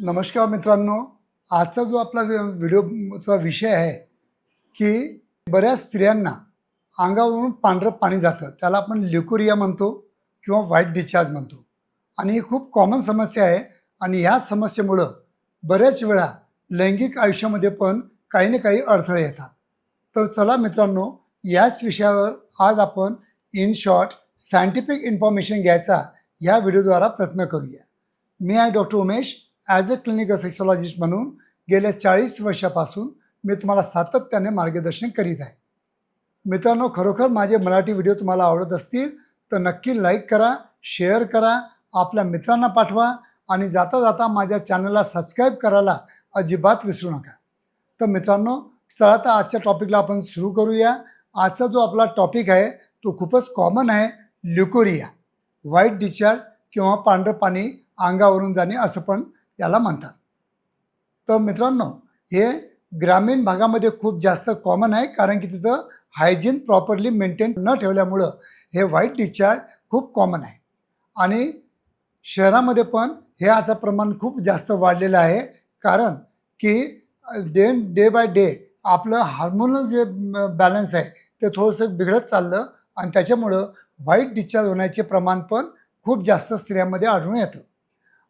नमस्कार मित्रांनो आजचा जो आपला व्हिडिओचा विषय आहे की बऱ्याच स्त्रियांना अंगावरून पांढरं पाणी जातं. त्याला आपण ल्युकोरिया म्हणतो किंवा व्हाईट डिस्चार्ज म्हणतो. आणि ही खूप कॉमन समस्या आहे आणि ह्या समस्येमुळं बऱ्याच वेळा लैंगिक आयुष्यामध्ये पण काही ना काही अडथळे येतात. तर चला मित्रांनो याच विषयावर आज आपण इन शॉर्ट सायंटिफिक इन्फॉर्मेशन घ्यायचा या व्हिडिओद्वारा प्रयत्न करूया. मी आहे doctor Umesh. As a clinical sexologist म्हणून गेल्या चाळीस वर्षापासून मी तुम्हाला सातत्याने मार्गदर्शन करीत आहे. मित्रांनो खरोखर माझे मराठी व्हिडिओ तुम्हाला आवडत असतील तर नक्की लाईक करा शेअर करा आपल्या मित्रांना पाठवा आणि जाता जाता माझ्या चॅनलला सबस्क्राईब करायला अजिबात विसरू नका. तर मित्रांनो चला तर आजच्या टॉपिकला आपण सुरू करूया. आजचा जो आपला टॉपिक आहे तो खूपच कॉमन आहे ल्युकोरिया व्हाईट डिस्चार्ज किंवा पांढरं पाणी अंगावरून जाणे असं पण याला म्हणतात. तर मित्रांनो हे ग्रामीण भागामध्ये खूप जास्त कॉमन आहे कारण की तिथं हायजीन प्रॉपरली मेंटेन न ठेवल्यामुळं हे व्हाईट डिस्चार्ज खूप कॉमन आहे. आणि शहरामध्ये पण हे याचं प्रमाण खूप जास्त वाढलेलं आहे कारण की डे डे बाय डे आपलं हार्मोनल जे बॅलन्स आहे ते थोडंसं बिघडत चाललं आणि त्याच्यामुळं व्हाईट डिस्चार्ज होण्याचे प्रमाण पण खूप जास्त स्त्रियांमध्ये आढळून येतं.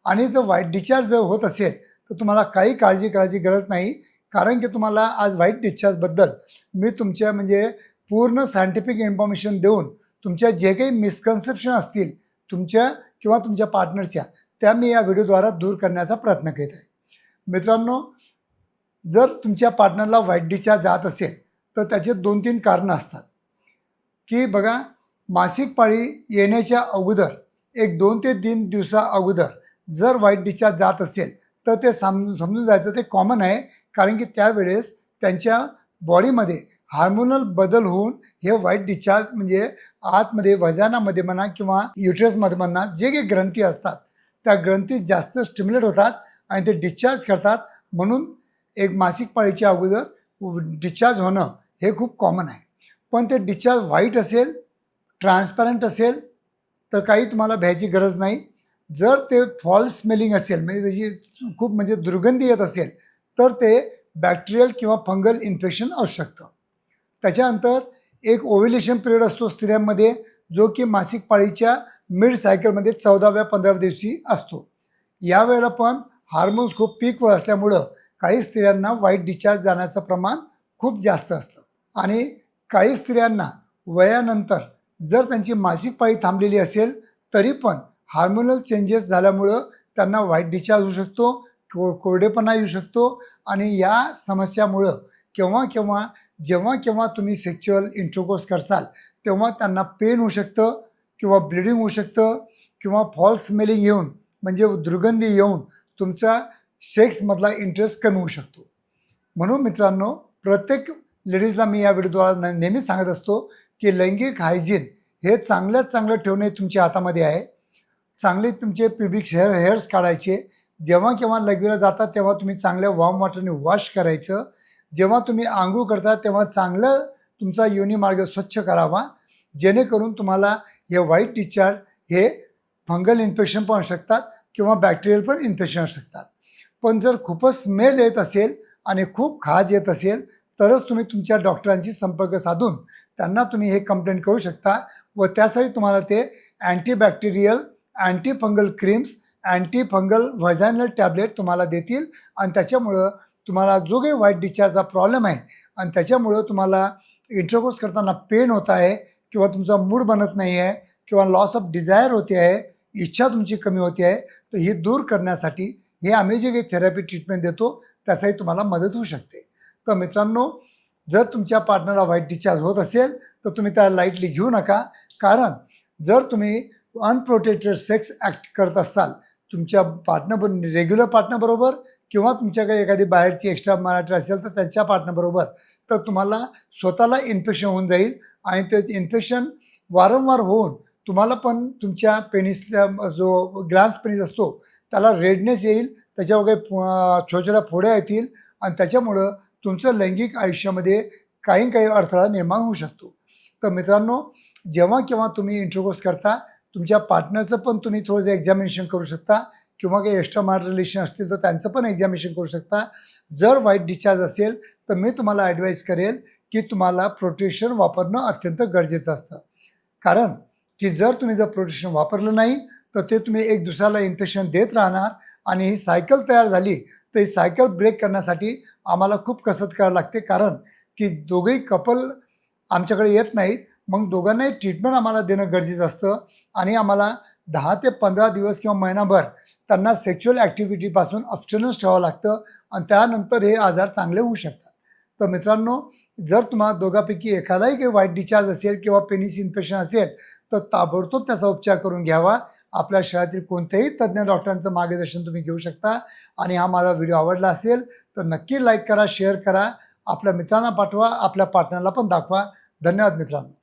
आणि जर व्हाईट डिस्चार्ज जर होत असेल तर तुम्हाला काही काळजी करायची गरज नाही. कारण की तुम्हाला आज व्हाईट डिस्चार्जबद्दल मी तुमच्या म्हणजे पूर्ण सायंटिफिक इन्फॉर्मेशन देऊन तुमच्या जे काही मिसकन्सेप्शन असतील तुमच्या किंवा तुमच्या पार्टनरच्या त्या मी या व्हिडिओद्वारा दूर करण्याचा प्रयत्न करीत आहे. मित्रांनो जर तुमच्या पार्टनरला व्हाईट डिस्चार्ज जात असेल तर त्याचे दोन तीन कारणं असतात. की बघा मासिक पाळी येण्याच्या अगोदर एक दोन ते तीन दिवसा अगोदर जर वाईट डिस्चार्ज जात असेल तर ते समजून समजून जायचं ते कॉमन आहे. कारण की त्यावेळेस त्यांच्या बॉडीमध्ये हार्मोनल बदल होऊन हे वाईट डिस्चार्ज म्हणजे आतमध्ये वजानामध्ये म्हणा किंवा युट्रसमध्ये म्हणा जे काही ग्रंथी असतात त्या ग्रंथी जास्त स्टिम्युलेट होतात आणि ते डिस्चार्ज करतात. म्हणून एक मासिक पाळीच्या अगोदर डिस्चार्ज होणं हे खूप कॉमन आहे. पण ते डिस्चार्ज व्हाईट असेल ट्रान्सपॅरंट असेल तर काही तुम्हाला भ्यायची गरज नाही. जर ते फॉल स्मेलिंग असेल म्हणजे त्याची खूप म्हणजे दुर्गंधी येत असेल तर ते बॅक्टेरियल किंवा फंगल इन्फेक्शन असू शकतं. त्याच्यानंतर एक ओव्ह्युलेशन पिरियड असतो स्त्रियांमध्ये जो की मासिक पाळीच्या मिड सायकलमध्ये चौदाव्या पंधराव्या दिवशी असतो. यावेळेला पण हार्मोन्स खूप पीकवर असल्यामुळं काही स्त्रियांना वाईट डिस्चार्ज जाण्याचं प्रमाण खूप जास्त असतं. आणि काही स्त्रियांना वयानंतर जर त्यांची मासिक पाळी थांबलेली असेल तरी पण हार्मोनल चेंजेस झाल्यामुळं त्यांना व्हाईट डिस्चार्ज होऊ शकतो को कोरडेपणा येऊ शकतो आणि या समस्यामुळं केव्हा केव्हा जेव्हा केव्हा तुम्ही सेक्च्युअल इंट्रोकोर्स करसाल तेव्हा त्यांना पेन होऊ शकतं किंवा ब्लिडिंग होऊ शकतं किंवा फॉल्स स्मेलिंग येऊन म्हणजे दुर्गंधी येऊन तुमचा सेक्समधला इंटरेस्ट कमी होऊ शकतो. म्हणून मित्रांनो प्रत्येक लेडीजला मी या व्हिडिओद्वारा न- सांगत असतो की लैंगिक हायजीन हे चांगल्यात चांगलं ठेवणे तुमच्या हातामध्ये आहे. चांगले तुमचे प्युबिक्स हेअर हेअर्स काढायचे. जेव्हा केव्हा लगवीला जाता तेव्हा तुम्ही चांगल्या वॉर्म वॉटरने वॉश करायचं. जेव्हा तुम्ही आंघोळ करता तेव्हा चांगलं तुमचा योनी मार्ग स्वच्छ करावा. जेणेकरून तुम्हाला हे वाईट डिस्चार्ज हे फंगल इन्फेक्शन पण असू शकतात किंवा बॅक्टेरियल पण इन्फेक्शन असू शकतात. पण जर खूपच स्मेल येत असेल आणि खूप खाज येत असेल तरच तुम्ही तुमच्या डॉक्टरांशी संपर्क साधून त्यांना तुम्ही हे कंप्लेंट करू शकता व त्यासाठी तुम्हाला ते antibacterial anti fungal creams anti fungal tablet तुम्हाला देतील. आणि त्याच्यामुळं तुम्हाला जो काही व्हाईट डिस्चार्जचा प्रॉब्लेम आहे आणि त्याच्यामुळं तुम्हाला इंटरकोर्स करताना पेन होत आहे किंवा तुमचा मूड बनत नाही आहे किंवा लॉस ऑफ डिझायर होते आहे इच्छा तुमची कमी होते आहे तर ही दूर करण्यासाठी हे आम्ही जे काही थेरपी ट्रीटमेंट देतो त्याचाही तुम्हाला मदत होऊ शकते. तर मित्रांनो जर तुमच्या पार्टनरला व्हाईट डिस्चार्ज होत असेल तर तुम्ही त्याला लाईटली घेऊ नका. कारण जर तुम्ही अनप्रोटेक्टेड सेक्स ॲक्ट करत असाल तुमच्या पार्टनर रेग्युलर पार्टनरबरोबर किंवा तुमच्याकडे एखादी बाहेरची एक्स्ट्रा मराठी असेल तर त्यांच्या पार्टनरबरोबर तर तुम्हाला स्वतःला इन्फेक्शन होऊन जाईल आणि ते इन्फेक्शन वारंवार होऊन तुम्हाला पण तुमच्या पेनिसचा जो ग्लान्स पेनिस असतो त्याला रेडनेस येईल त्याच्यावर काही फो- छोट्या छोट्या फोड्या येतील आणि त्याच्यामुळं तुमचं लैंगिक आयुष्यामध्ये काही काही अडथळा निर्माण होऊ शकतो. तर मित्रांनो जेव्हा केव्हा तुम्ही इंट्रोकोर्स करता तुमच्या पार्टनरचं पण तुम्ही थोडंसं एक्झामिनेशन करू शकता किंवा काही एक्स्ट्रा मार रिलेशन असतील तर त्यांचं पण एक्झामिनेशन करू शकता. जर वाईट डिस्चार्ज असेल तर मी तुम्हाला ॲडवाईस करेल की तुम्हाला प्रोटेक्शन वापरणं अत्यंत गरजेचं असतं. कारण की जर तुम्ही जर प्रोटेक्शन वापरलं नाही तर ते तुम्ही एक दुसऱ्याला इन्फेक्शन देत राहणार आणि ही सायकल तयार झाली तर ही सायकल ब्रेक करण्यासाठी आम्हाला खूप कसरत करावी लागते. कारण की दोघेही कपल आमच्याकडे येत नाहीत मग दोघांनाही ट्रीटमेंट आम्हाला देणं गरजेचं असतं. आणि आम्हाला दहा ते पंधरा दिवस किंवा महिनाभर त्यांना सेक्च्युअल ॲक्टिव्हिटीपासून अब्स्टनन्स ठेवावं लागतं आणि त्यानंतर हे आजार चांगले होऊ शकतात. तर मित्रांनो जर तुम्हाला दोघांपैकी एखादाही काही वाईट डिचार्ज असेल किंवा पेनिस इन्फेक्शन असेल तर ताबडतोब त्याचा उपचार करून घ्यावा. आपल्या शहरातील कोणत्याही तज्ज्ञ डॉक्टरांचं मार्गदर्शन तुम्ही घेऊ शकता. आणि हा माझा व्हिडिओ आवडला असेल तर नक्की लाईक करा शेअर करा. आपल्या मित्रांना पाठवा आपल्या पार्टनरला पण दाखवा. धन्यवाद मित्रांनो.